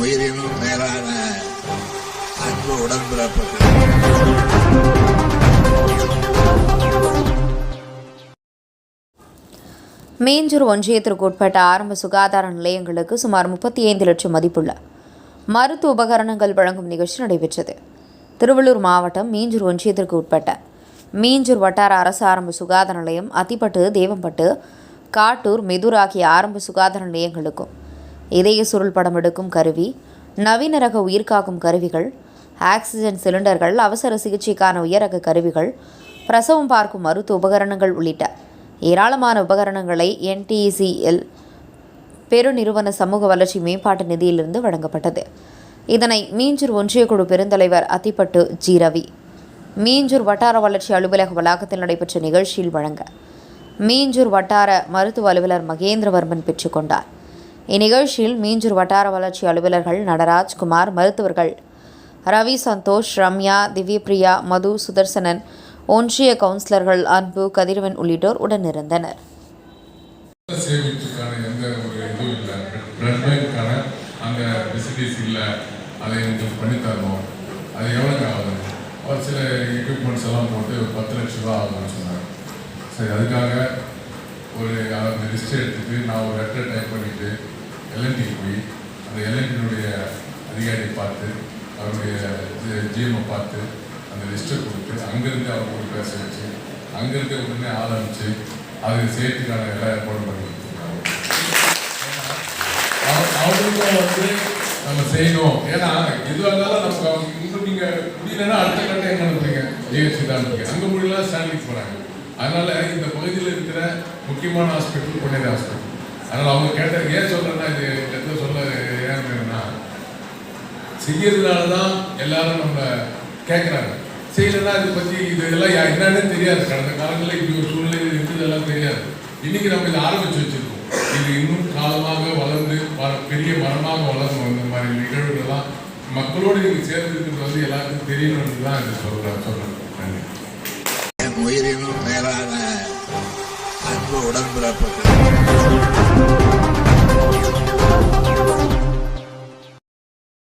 உயிரினும் மேலான அன்பு உடன்பிறப்புகள். மீஞ்சூர் ஒன்றியத்திற்கு உட்பட்ட ஆரம்ப சுகாதார நிலையங்களுக்கு சுமார் முப்பத்தி ஐந்து லட்சம் மதிப்புள்ள மருத்துவ உபகரணங்கள் வழங்கும் நிகழ்ச்சி நடைபெற்றது. திருவள்ளூர் மாவட்டம் மீஞ்சூர் ஒன்றியத்திற்கு உட்பட்ட மீஞ்சூர் வட்டார அரசு ஆரம்ப சுகாதார நிலையம் அத்திப்பட்டு தேவம்பட்டு காட்டூர் மெதூர் ஆகிய ஆரம்ப சுகாதார நிலையங்களுக்கும் இதய சுருள் படம் எடுக்கும் கருவி நவீன ரக உயிர்காக்கும் கருவிகள் ஆக்சிஜன் சிலிண்டர்கள் அவசர சிகிச்சைக்கான உயரக கருவிகள் பிரசவம் பார்க்கும் மருத்துவ உபகரணங்கள் உள்ளிட்ட ஏராளமான உபகரணங்களை என்டிசிஎல் பெருநிறுவன சமூக வளர்ச்சி மேம்பாட்டு நிதியிலிருந்து வழங்கப்பட்டது. இதனை மீஞ்சூர் ஒன்றிய குழு பெருந்தலைவர் அத்திப்பட்டு ஜி ரவி மீஞ்சூர் வட்டார வளர்ச்சி அலுவலக வளாகத்தில் நடைபெற்ற நிகழ்ச்சியில் வழங்க மீஞ்சூர் வட்டார மருத்துவ அலுவலர் மகேந்திரவர்மன் பெற்றுக்கொண்டார் இந்நிகழ்ச்சியில் மீஞ்சூர் வட்டார வளர்ச்சி அலுவலர்கள் நடராஜ்குமார் மருத்துவர்கள் ரவி சந்தோஷ் ரம்யா திவ்யபிரியா மது சுதர்சனன் ஒன்றிய கவுன்சிலர்கள் அன்பு கதிரவன் உள்ளிட்டோர் உடனிருந்தனர். சேமிப்புக்கான அதை எங்களுக்கு பண்ணி அது எவ்வளோங்க ஆகுது? ஒரு சில எக்யூப்மெண்ட்ஸ் எல்லாம் போட்டு பத்து லட்ச ரூபா ஆகுதுன்னு சொன்னாங்க. சரி அதுக்காக ஒரு அந்த லிஸ்ட்டை எடுத்துட்டு நான் ஒரு லெட்டர் டைப் பண்ணிவிட்டு எல்என்டிக்கு போய் அந்த எல்என்டினுடைய அதிகாரியை பார்த்து அவருடைய ஜிஎம்ஐ பார்த்து அந்த லிஸ்ட்டை கொடுத்து அங்கேருந்து அவங்க கூட பேச வச்சு அங்கேருந்து உடனே ஆரம்பித்து அனுப்பிச்சு அது சேர்த்துக்கான எல்லா ஏற்பாடும் பண்ணி அவங்களுக்கும் வந்து நம்ம செய்யணும். ஏன்னா எதுவாக இருந்தாலும் நமக்கு அவங்க இன்னும் நீங்கள் முடியலன்னா அடுத்த கட்டம் என்ன பண்ணுறீங்க ஜிஹெச் தான் அனுப்புறீங்க அங்க முடியல ஸ்டாண்டிங் போகிறாங்க அதனால இந்த பகுதியில் இருக்கிற முக்கியமான ஹாஸ்பிட்டல் பொன்னேரி ஹாஸ்பிட்டல் அதனால அவங்க கேட்ட ஏன் சொல்றேன்னா இது எந்த சொல்ல ஏன் செய்யறதுனால தான் எல்லாரும் நம்ம கேட்குறாங்க செய்யலைன்னா இதை பற்றி இது எல்லாம் தெரியாது. கடந்த காலங்களில் இப்படி ஒரு சூழ்நிலை இருக்குதெல்லாம் தெரியாது. இன்னைக்கு நம்ம இதை ஆரம்பிச்சு வச்சிருக்கோம். இது இன்னும் காலமாக வளர்ந்து வ- பெரிய மரமாக வளரும் இந்த மாதிரி நிகழ்வுகள்லாம் மக்களோடு நீங்கள் சேர்ந்து இருக்கிறது வந்து எல்லாருக்கும் தெரியணும்னு தான் இது சொல்கிறேன் சொல்கிறேன் நன்றி. உயிரினும் உயிரினும் மேலான அன்பு உடன்பிறப்புகள்